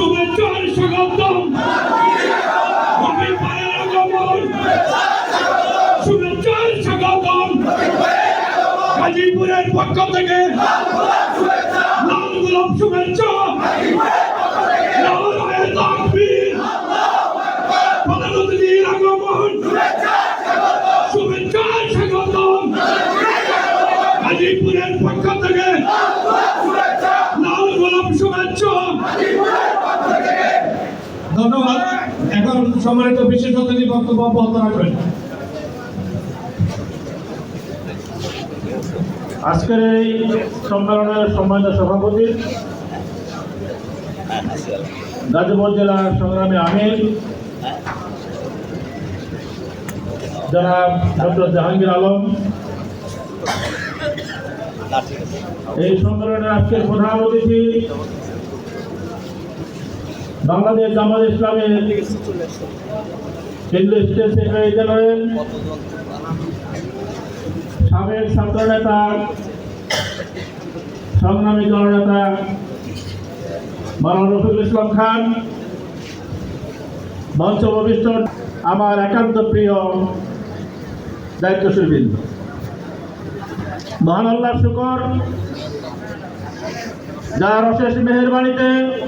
শুভেচ্ছার স্বাগতম। রবিবারের আগমন। শুভেচ্ছার স্বাগতম। গাজীপুরের পক্ষ থেকে লাল গোলাপ শুভেচ্ছা। শুভেচ্ছার স্বাগতম। গাজীপুরের পক্ষ থেকে লাল গোলাপ শুভেচ্ছা ধন্যবাদ এখন সম্মানিত বিশেষ অতিথি বক্তব্য অব্যাহত রাখবেন। আজকের এই সম্মেলনের সম্মানিত সভাপতি, গাজীপুর জেলার সংগ্রামী আমির, জনাব ডক্টর জাহাঙ্গীর আলম। এই সম্মেলনের আজকের প্রধান অতিথি বাংলাদেশ জামাত ইসলামের কেন্দ্রীয় স্টেট সেক্রেটারি জেনারেল, সাবেক ছাত্র নেতা সংগ্রামী দলনেতা মাওলানা রফিকুল ইসলাম খান, মঞ্চ ভবিষ্ঠ আমার একান্ত প্রিয় দায়িত্বশীল বৃন্দ মহান আল্লাহর শুকর, যার অশেষ মেহেরবাণীতে